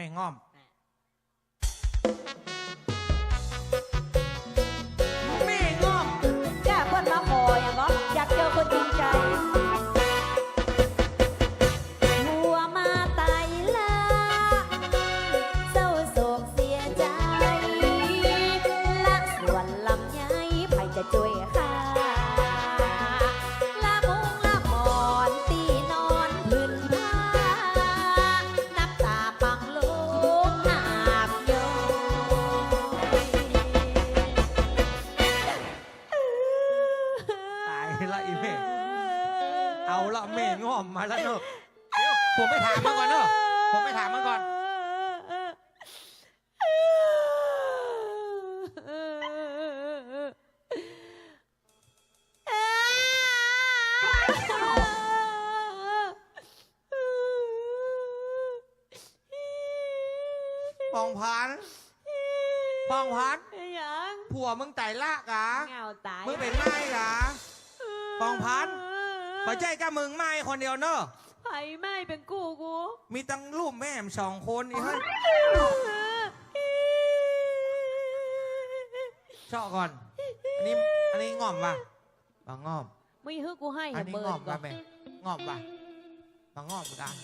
ม่ง้อม แม่ง้อม จ้าเปิ้นมาขออย่างก็อยากเจอคนจริงใจ องพันปองพันยังผัวมึงไต่ละกะเงาตายมึงเป็นไม้กะปองพัน ปัจจัยกับมึงไม้คนเดียวเนอะไผ่ไหม้เป็นกูกูมีตั้งรูปแม่มสองคนอีกเฮ้ยชอบก่อน อันนี้อันนี้งอมปะบางงอม ไม่ฮื้อกูให้อัเห็นนนี้เบิร์งอมนก่อปะนแม่งอมปะบางงอมกัน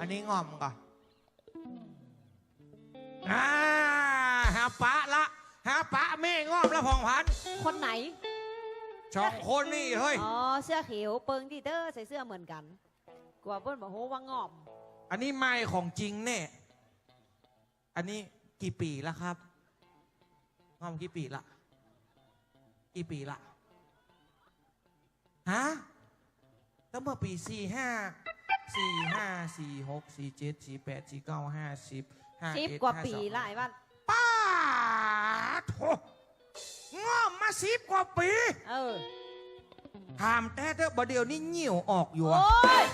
อันนี้งอมก่อน อ่าหาปะละ หาปะแม่งอมละพองพันธุ์คนไหน สองคนนี่เฮ้ย อ๋อ เสื้อเขียวเปิงที่เตอร์ใส่เสื้อเหมือนกันกว่าเปิ้ลบอกโหว่างอม อันนี้ไม้ของจริงเนี่ยอันนี้กี่ปีแล้วครับงอมกี่ปีละ กี่ปีละฮะตั้งเมื่อปีสี่ห้าสี่ห้าสี่หกสี่เจ็ดสี่แปดสี่เก้าห้าสิบห้า สิบเอ็ดกว่าห้ปีสองละไอ้บ้านป้าโถงอมมาสิบกว่าปี เออถามแต่เถอะบดเดียวนี่เหนียวออกอยู่โอ้อะย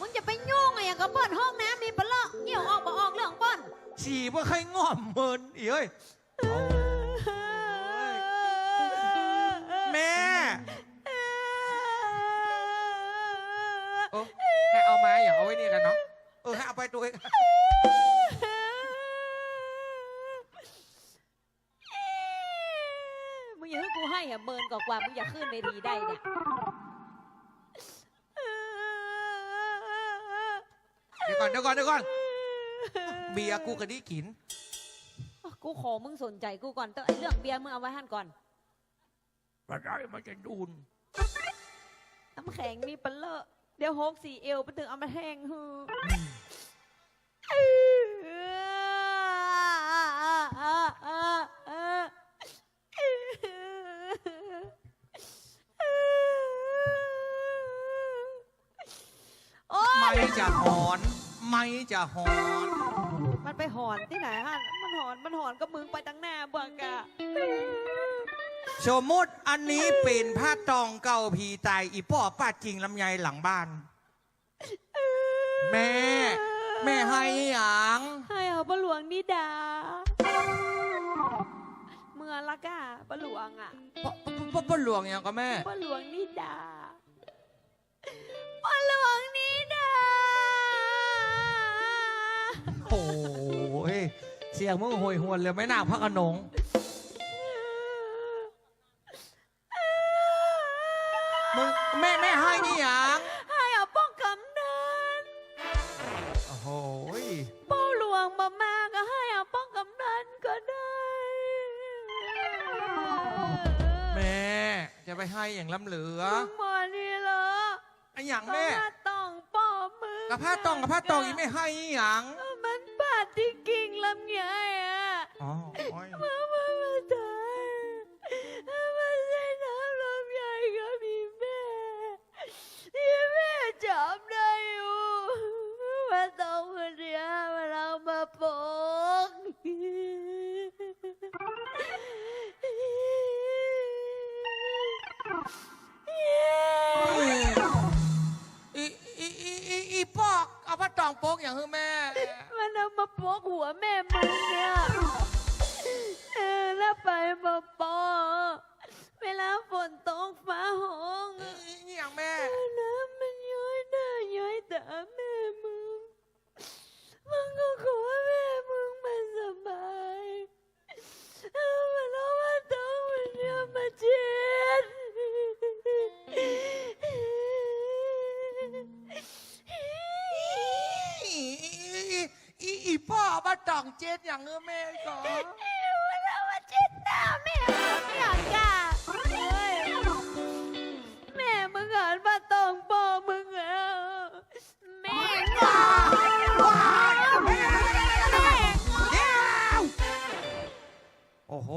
มึงจะไปยุ่งอะไรอย่างกับเปิ้ลห้องน้ำมีปะเลาะเหี่ยวออกบ่ออกเรื่องเปิ้ลฉี่ว่าใครงอมเมินอีเอ้ยเอาแม่เออให้เอามาอย่าเอาไว้นี่กันเนาะเออให้เอาไปตัวเอง มึงอย่าให้กูให้อะ เมินกว่ามึงอย่าขึ้นเวทีได้เนี่ยเดี๋ยวก่อนเดี๋ยวก่อนเดี๋ยวก่อนเบียร์กูกระดิกิน กูขอมึงสนใจกูก่อนเตอไอ้เรื่องเบียร์มึงเอาไว้หั่นก่อนมาได้มาจะดูนน้ำแข็งมีปะเลอะเดี๋ยวหกสี่เอวไปถึงเอามาแห้งฮือโอ้ย ไม่จะหอน ไม่จะหอนมันไปหอนที่ไหนฮะ มันหอน มันหอนก็มึงไปตั้งหน้าเบังกะสมมติอันนี้เป็นผ้าตองเก่าผีตายอีป้อป้าจริงลำไยหลังบ้าน แม่ แม่ให้หยังให้เอาปลาหลวงนี่ดา เมื่อละกะปลาหลวงอะป้าป้าป้าหลวงอย่างก็แม่ ปลาหลวงนี่ดาปลา โอ้ยเสียงมึงห่วยหวนเลยไม่น่าพักขนงมึงแม่แม่ให้นี่หยังให้เอาป้องกำนันโอ้โหยปลาหลวงมามาก็ให้เอาป้องกำนันก็ได้แม่จะไปให้อย่างล้ำเหลือมึงมานี่เหรอไอ้อย่างแม่ ก็ว่าต้องป้อมึงกับผ้าตองกับผ้าตองอีไม่ให้อีหยังมันบาด ที่กิ่งลำไยอะ อ๋อโอ้ย มา เจ็ดอย่างเออแม่ก็ว่าเราว่าจิตหน้าแม่มึงอยากกะเฮ้ยแม่มึงหันมาตองพ่อมึงแล้วแม่งอแม่งอโอ้โห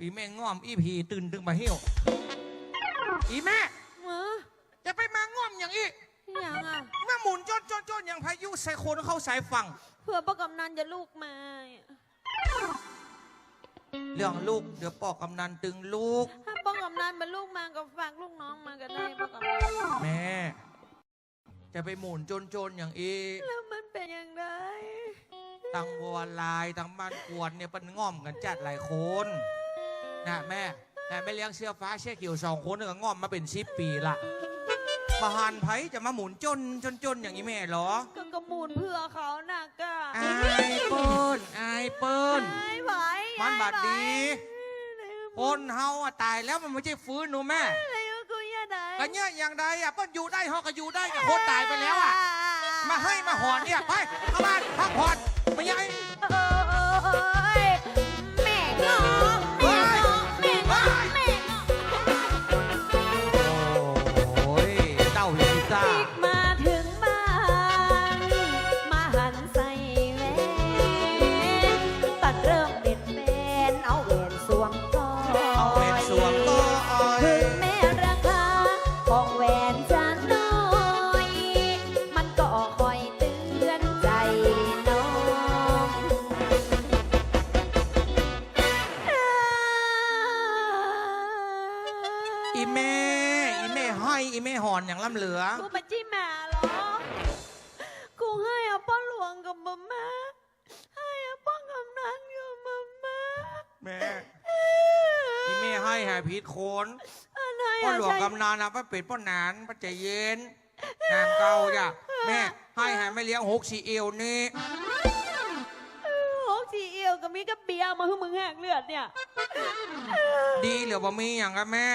อีแม่ง่อม อีผีตื่นดึงมาเหี่ยวอีแม่หมาจะไปมาง่อมอย่างอีอย่างอะ แม่หมุนจนจนจนอย่างพายุใส่คนเข้าสายฝั่ง เพื่อประกำนันจะลูกมา เรื่องลูกเดี๋ยวปอกกำนันตึงลูก ถ้าประกำนันเป็นลูกมาก็ฝากลูกน้องมาก็ได้ประกำนันแม่ จะไปหมุนจนจนอย่างอีแล้วมันเป็นอย่างไรตังวัวลายตังบ้านกวนเนี่ยเป็นง่อมกันจัดหลายคนนะแม่แต่ไม่เลี้ยงเสื้อฟ้าเชื่อเกี่ยวสองคนเนี่ยก็ง่อมมาเป็นสิบปีละ มาหานไผจะมาหมุนจนจนจนอย่างนี้แม่เหรอก็กระมูลเพื่อเขาน่ะก็ไอ้เปิ้ลไอ้เปิ้ลไอ้ไหวมันบาดดีไอ้คไหวนเฮาอะตายแล้วมันไม่ใช่ฟื้นหนูแม่ไอ้กูยังไงก็เนี่ยอย่างใดอะเปิ้ลอยู่ได้เฮาก็อยู่ได้กับคนตายไปแล้วอะมาให้มาหอนเนี่ยไปเข้าบ้านพักผ่อนไม่ยัง ต้ อีแม่ อีแม่ให้อีแม่หอนอย่างล่ำเหลือ กูมาจี้หมาเหรอ กูให้อาป้าหลวงกับมาม่าให้อาป้ากำนันกับมาม่าแม่อีแม่ให้หายพีทโคนอะไรพ่ออะหลวงใช่กำนันนะพ่อเป็ดพ่อหนานพ่อใจเย็นงานเก่าจ้ะแม่ให้หายไม่เลี้ยงหกสี่เอวนี่โอ้ สีเอียวกับมีกับเบียร์มาให้มึงแหกเลือดเนี่ยดีเหลือบ่มีอย่างกับแม่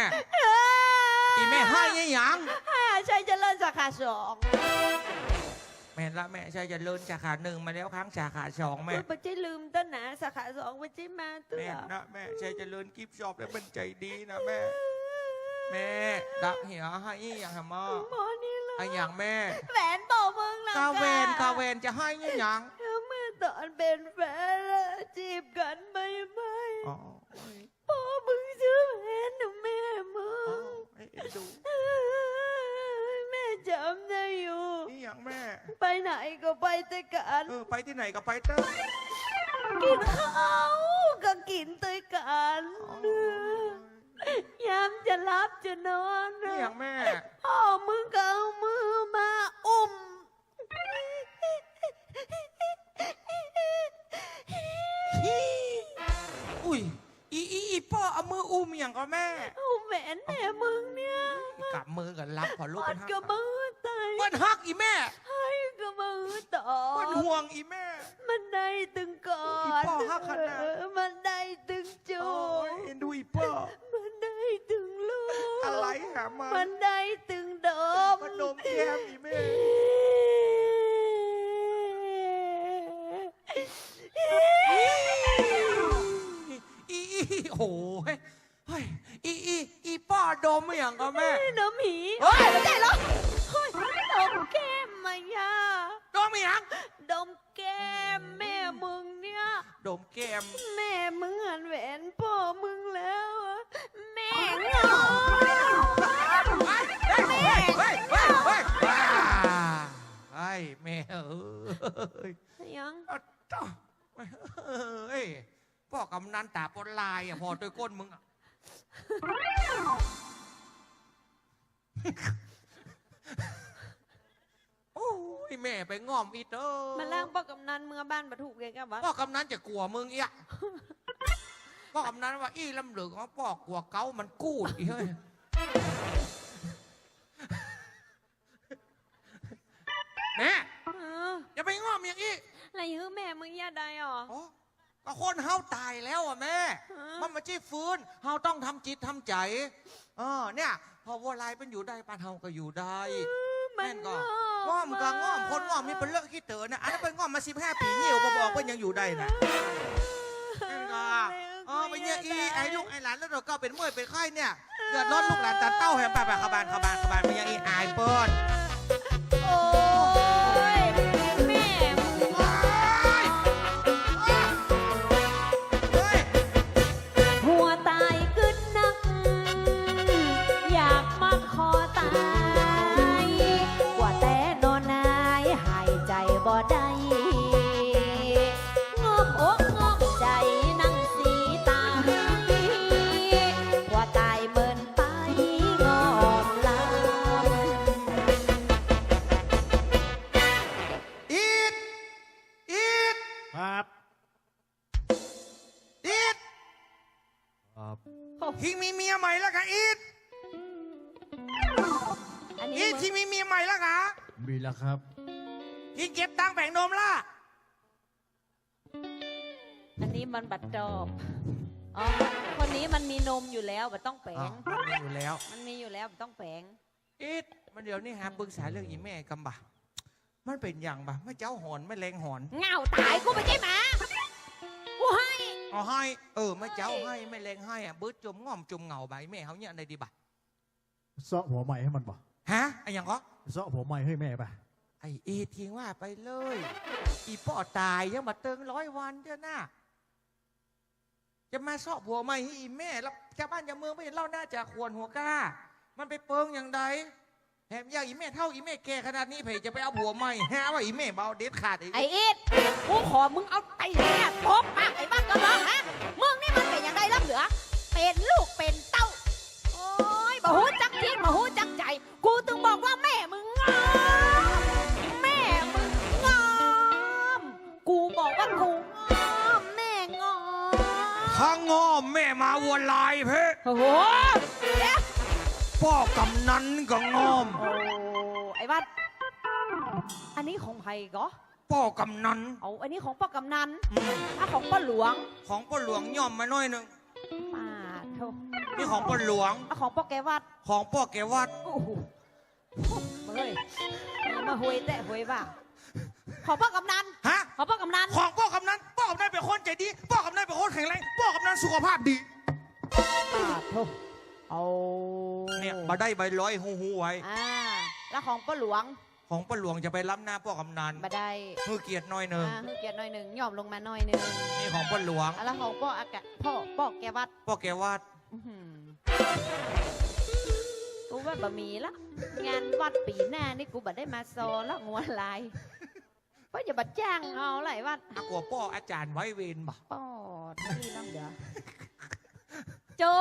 อีแม่ให้ยังหยังให้อาชัยเจริญสาขาสองแม่ละแม่ใช่จะเลินสาขาหนึ่งมาแล้วครั้งสาขาสองแม่กูไปจี้ลืมต้นหนาสาขาสองไปจี้มาตัวแม่นะแม่ใช่จะเลินกิฟต์ชอบแล้วเป็นใจดีนะแม่ แม่ดักเหียให้อย่างหามาหมอนี่เลยไอ้อย่างแม่แหวนบอกมึงนะกาเวนกาเวนจะให้ยังหยัง แล้วเมื่อตอนเป็นแฟนแล้ว จีบกันไหมไหมอ๋อพ่อมึงซื้อแหวนนะแม่มึอ๋องไอ้เอ็นดูแม่จำได้อยู่ นี่อย่างแม่ ไปไหนก็ไปแต่กันเออไปที่ไหนก็ไปเถอะกินข้าวก็กินแต่กันอ๋อยามจะรับจะนอนนี่อย่างแม่ พ่อมึงก็เอามือ เอามืออุ้มอย่างก็แม่เอาแหวนแม่มึงเนี่ยกลับมือกันรับพอลูกอเป็ดนฮักกับมือตายเปิ้นฮักอีแม่ให้กับมือต่อเปิ้นห่วงอีแม่ มันได้ตึงก่อนอีพ่อฮักขนาดเออมันได้ตึงจูโอ้ยเอ็นดูอีพ่อมันได้ตึงลูกอะไรหามามัน มแก้มแม่มึงหันแหวนพ่อมึงแล้วอะแม่เหงาเฮ้ยเฮ้ยเฮ้ยเฮ้ยเฮ้ยว้าไอ้แม่เอ้ยยังอะจ้าเฮ้ยพ่อกำนันตาปนลายอะพอตัวก้นมึงอะ โอ้ยแม่ไปง่อมอีเตอร์มาล่างปอกกำนันเมื่อบ้านปะถูกเลยกับวะพ่อกำนันจะกลัวมึงเอี้ยพ่อกำนันว่าอี้ลำเหลืองของพ่อกลัวเก้ามันกูดอีเฮ้ยแม่เอออย่าไปง่อมอย่างอี้อะไรฮือแม่มึงอย่าได้หรออ๋อก็คนเฮาตายแล้วอะแม่ฮะมันไม่ใช่ฟื้น เฮาต้องทำจิตทำใจ เออเนี่ย พอวัวลายเป็นอยู่ได้ปานเฮาก็อยู่ได้ มัแม่นนก็ง้อมก็ง้อมคนง้อมมีเป็นเลิกขี้เต๋อนะอันนั้นเป็นง้อมมาสิบห้าปีเหี่ยวบ่บอกว่ายังอยู่ได้นะแม่นก็อ๋อไปเนี่ยอีไอ้ลูกไอ้หลานแล้วเราก็เป็นเมื่อยเป็นไข้เนี่ยเดือดร้อนลูกหลานตาเต้าแหมไปไปขบานขบานขบานไปยังอีอายเปิ้น ทิงมีเมียใหม่แล้วกะมีแล้วครับทิงเก็บตังค์แบ่งนมล่ะ อันนี้มันบัดดอบอ๋อคนนี้มันมีนมอยู่แล้วบัดต้องแปลอ๋องมันมีอยู่แล้ว มันมีอยู่แล้วบัดต้องแปลงอีดมันเดี๋ยวนี้หาปรึกษาเรื่องอีแม่กำบะมันเป็นอย่างบะไม่เจ้าหอนไม่แรงหอนเหงาตายกูไม่ใช่หมากูให้เอาให้ เออไม่เจ้าให้ไม่แรงให้อะบื้อจมง่อมจมเหงาใบแม่เขาเนี่ยในดีบะเซาะหัวใหม่ให้มันบ่ ฮะไอ้หยังก็เซาะหัวใหม่ให้แม่ป่ะไอ้อีดทิ้งว่าไปเลย อีป่อตายยังมาเติงร้อยวันเดียวน่ะจะมาสอบผัวใหม่ให้อีแม่แล้วชาวบ้านชาวเมืองไม่เห็นเล่าหน้าจากควรหัวกล้า มันไปเปิงอย่างใดแถมอยากอีแม่เท่าอีแม่แก่ขนาดนี้เพจะไปเอาผัวใหม่ฮะว่าอีแม่เบาเด็ดขาดอีกไอ้อิดกูขอมึงเอาไอ้เนี่ยทบปากไอ้บ้านก็ร้องฮะมึงนี่มันเป็นอย่างไรล่ะเหลือ เป็นลูกเป็น โอ้โหเดี๋ยวพ่อกำนันก็งอม โอ้ไอ้บ้านอันนี้ของไผ่ก็พ่อกำนันเอาอันนี้ของป้ากำนันอืมอะของป้าหลวงของพ่อหลวงย่อมมาหน่อยหนึ่งป้าโธ่นี่ของพ่อหลวง อะของป้าแกวัด ของพ่อแกวัด โอ้โหเฮ้ยมาหวยแต่หวยว่าของป้ากำนันฮะ ของป้ากำนัน ของพ่อกำนันพ่อกำนันเป็นคนใจดีพ่อกำนันเป็นคนแข็งแรงพ่อกำนันสุขภาพดี ป้าโธ่เอาเนี่ยมาได้ใบร้อยหูหูไว้ อ่าแล้วของป้าหลวงของพ่อหลวงจะไปรับหน้าพ่อกำนันมาได้เพื่อเกียรติหน้อยหนึ่งอ่าให้เกียรติหน่อยหนึ่งยอมลงมาหน่อยหนึ่งนี่ของพ่อหลวงอะแล้วของป้าอากาศพ่อป้าแกวัดพ่อแกวัดอื้อหือกูว่าบะหมี่ละงานวัดปีหน้านี่กูบัดได้มาโซแล้วงัวลายเพราะอย่าบัดจ้างเอาไรวัดอากลัวพ่ออาจารย์ไว้เวรบ่ปอดนี่น้องเดี๋ยว จบ